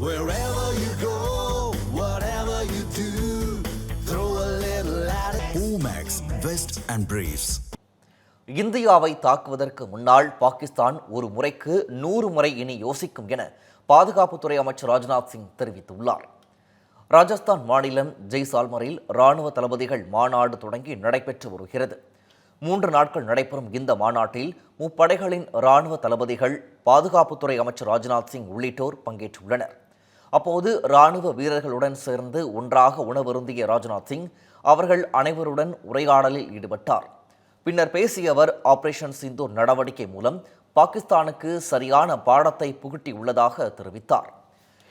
Wherever you go, whatever you do, throw a little at it. Omax, Vest and Briefs. இந்தியாவை தாக்குவதற்கு முன்னால் பாகிஸ்தான் ஒரு முறைக்கு நூறு முறை இனி யோசிக்கும் என பாதுகாப்புத்துறை அமைச்சர் ராஜ்நாத் சிங் தெரிவித்துள்ளார் ராஜஸ்தான் மாநிலம் ஜெய்சால்மரில் ராணுவ தளபதிகள் மாநாடு தொடங்கி நடைபெற்று வருகிறது மூன்று நாட்கள் நடைபெறும் இந்த மாநாட்டில் முப்படைகளின் ராணுவ தளபதிகள் பாதுகாப்புத்துறை அமைச்சர் ராஜ்நாத் சிங் உள்ளிட்டோர் பங்கேற்றுள்ளனர் அப்போது ராணுவ வீரர்களுடன் சேர்ந்து ஒன்றாக உணவருந்திய ராஜ்நாத் சிங் அவர்கள் அனைவருடன் உரையாடலில் ஈடுபட்டார். பின்னர் பேசிய அவர் ஆபரேஷன் சிந்து நடவடிக்கை மூலம் பாகிஸ்தானுக்கு சரியான பாடத்தை புகட்டி உள்ளதாக தெரிவித்தார்.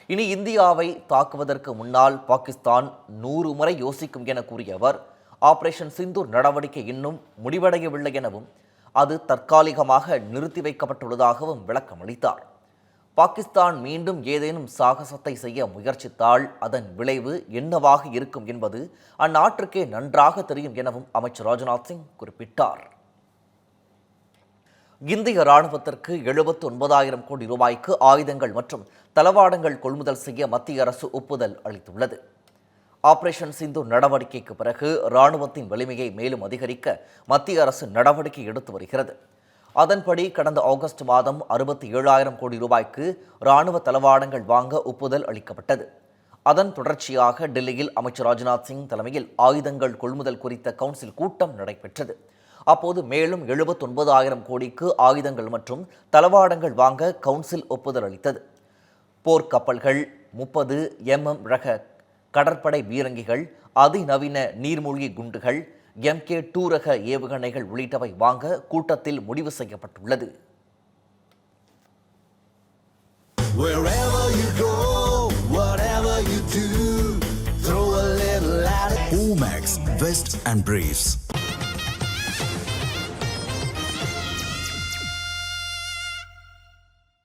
இனி இந்தியாவை தாக்குவதற்கு முன்னால் பாகிஸ்தான் நூறு முறை யோசிக்கும் என கூறிய அவர் ஆபரேஷன் சிந்தூர் நடவடிக்கை இன்னும் முடிவடையவில்லை எனவும் அது தற்காலிகமாக நிறுத்தி வைக்கப்பட்டுள்ளதாகவும் விளக்கமளித்தார். பாகிஸ்தான் மீண்டும் ஏதேனும் சாகசத்தை செய்ய முயற்சித்தால் அதன் விளைவு என்னவாக இருக்கும் என்பது அந்நாட்டிற்கே நன்றாக தெரியும் எனவும் அமைச்சர் ராஜ்நாத் சிங் குறிப்பிட்டார். இந்திய ராணுவத்திற்கு எழுபத்து ஒன்பதாயிரம் கோடி ரூபாய்க்கு ஆயுதங்கள் மற்றும் தளவாடங்கள் கொள்முதல் செய்ய மத்திய அரசு ஒப்புதல் அளித்துள்ளது. ஆபரேஷன் சிந்து நடவடிக்கைக்கு பிறகு ராணுவத்தின் வலிமையை மேலும் அதிகரிக்க மத்திய அரசு நடவடிக்கை எடுத்து வருகிறது. அதன்படி கடந்த ஆகஸ்ட் மாதம் அறுபத்தி ஏழாயிரம் கோடி ரூபாய்க்கு ராணுவ தளவாடங்கள் வாங்க ஒப்புதல் அளிக்கப்பட்டது. அதன் தொடர்ச்சியாக டெல்லியில் அமைச்சர் ராஜ்நாத் சிங் தலைமையில் ஆயுதங்கள் கொள்முதல் குறித்த கவுன்சில் கூட்டம் நடைபெற்றது. அப்போது மேலும் எழுபத்தொன்பதாயிரம் கோடிக்கு ஆயுதங்கள் மற்றும் தளவாடங்கள் வாங்க கவுன்சில் ஒப்புதல் அளித்தது. போர்க்கப்பல்கள் முப்பது எம்எம் ரக கடற்படை பீரங்கிகள் அதிநவீன நீர்மூழ்கி குண்டுகள் எம்கே டூ ரக ஏவுகணைகள் உள்ளிட்டவை வாங்க கூட்டத்தில் முடிவு செய்யப்பட்டுள்ளது. Omax, Vest and Briefs.